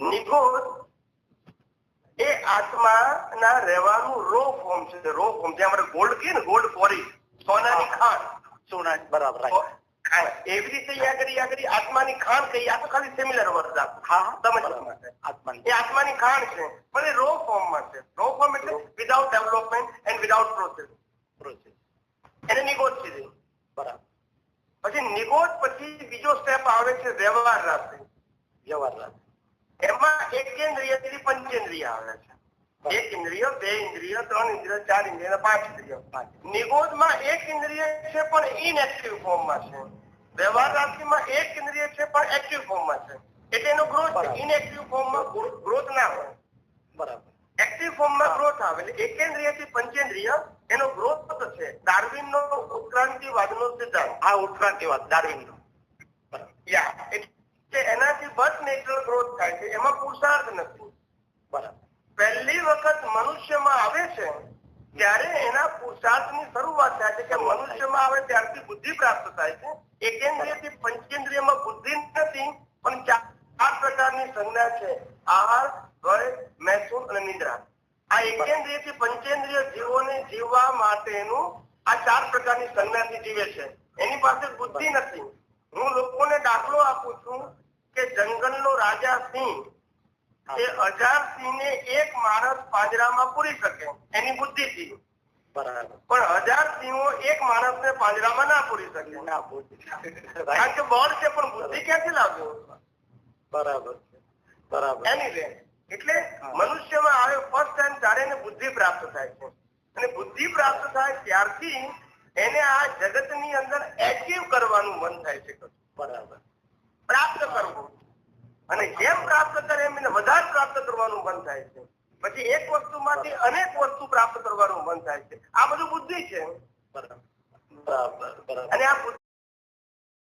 નિગોદ એ આત્માના રહેવાનું રો ફોર્મ છે રો ફોર્મ જે આપણે ગોલ્ડ કહીએ ને ગોલ્ડ ફોરી સોનાની ખાણ. સોના બરાબર એવી રીતે અહીંયા આગળ આત્માની ખાણ કહીએ. આ તો ખાલી સિમિલર વર્ડ હા હા. સમજવા માટે આત્માની એ આત્માની ખાણ છે. પણ એ રો ફોર્મમાં છે. રો ફોર્મ એટલે without development and without process process એને નિગોદ છે બરાબર. પછી નિગોદ પછી બીજો સ્ટેપ આવે છે વ્યવહાર રાશિ. વ્યવહાર રાશિ. એમાં એકેન્દ્રિયથી પંચેન્દ્રિય આવે છે. એક ઇન્દ્રિય બે ઇન્દ્રિય ત્રણ ઇન્દ્રિય ચાર ઇન્દ્રિય પાંચ ઇન્દ્રિય. નિગોદમાં એક ઇન્દ્રિય છે પણ ઇનએક્ટિવ ફોર્મમાં છે. વ્યવહાર રાશિમાં એક ઇન્દ્રિય છે પણ એક્ટિવ ફોર્મમાં છે. એટલે એનો ગ્રોથ. ઇનએક્ટિવ ફોર્મમાં ગ્રોથ ના હોય. બરાબર. એક્ટિવ ફોર્મમાં માં ગ્રોથ આવે. એટલે એકેન્દ્રિયથી પંચેન્દ્રિય એનો ગ્રોથ છે. ડાર્વિન નો ઉત્ક્રાંતિવાદ નો સિદ્ધાંત આ ઉત્ક્રાંતિવાદ ડાર્વિનનો. બરાબર યા એટલે એનાથી બસ નેચરલ ગ્રોથ થાય છે, એમાં પુરુષાર્થ નથી. પહેલી વખત મનુષ્યમાં આવે છે, ત્યારે એના પુરુષાર્થની શરૂઆત થાય છે કે મનુષ્યમાં આવે ત્યારથી બુદ્ધિ પ્રાપ્ત થાય છે. એકેન્દ્રિયથી પંચેન્દ્રિયમાં બુદ્ધિ નથી, પણ ચાર પ્રકારની સંજ્ઞા છે. આહાર, ભય, મહેસૂલ અને નિદ્રા. આ એકેન્દ્રિયથી પંચેન્દ્રિય જીવોને જીવવા માટેનું આ ચાર પ્રકારની સંજ્ઞાથી જીવે છે. એની પાસે બુદ્ધિ નથી. હું લોકોને દાખલો આપું છું કે જંગલનો રાજા સિંહ એ હજાર સિંહને એક માણસ પાંજરામાં પૂરી શકે એની બુદ્ધિ થી પણ હજાર સિંહો એક માણસને પાંજરામાં ના પૂરી શકે. ના કારણ કે બળ છે પણ બુદ્ધિ ક્યાંથી લાવ્યું? બરાબર બરાબર. એની રે એટલે મનુષ્યમાં આવે ફર્સ્ટ ટાઈમ ત્યારે એને બુદ્ધિ પ્રાપ્ત થાય છે. અને બુદ્ધિ પ્રાપ્ત થાય ત્યારથી એને આ જગતની અંદર એચીવ કરવાનું મન થાય છે. બરાબર. પ્રાપ્ત કરવું. અને જેમ પ્રાપ્ત કરે એમ એને વધારે પ્રાપ્ત કરવાનું મન થાય છે. પછી એક વસ્તુમાંથી અનેક વસ્તુ પ્રાપ્ત કરવાનું મન થાય છે. આ બધું બુદ્ધિ છે. બરાબર. બરાબર. અને આ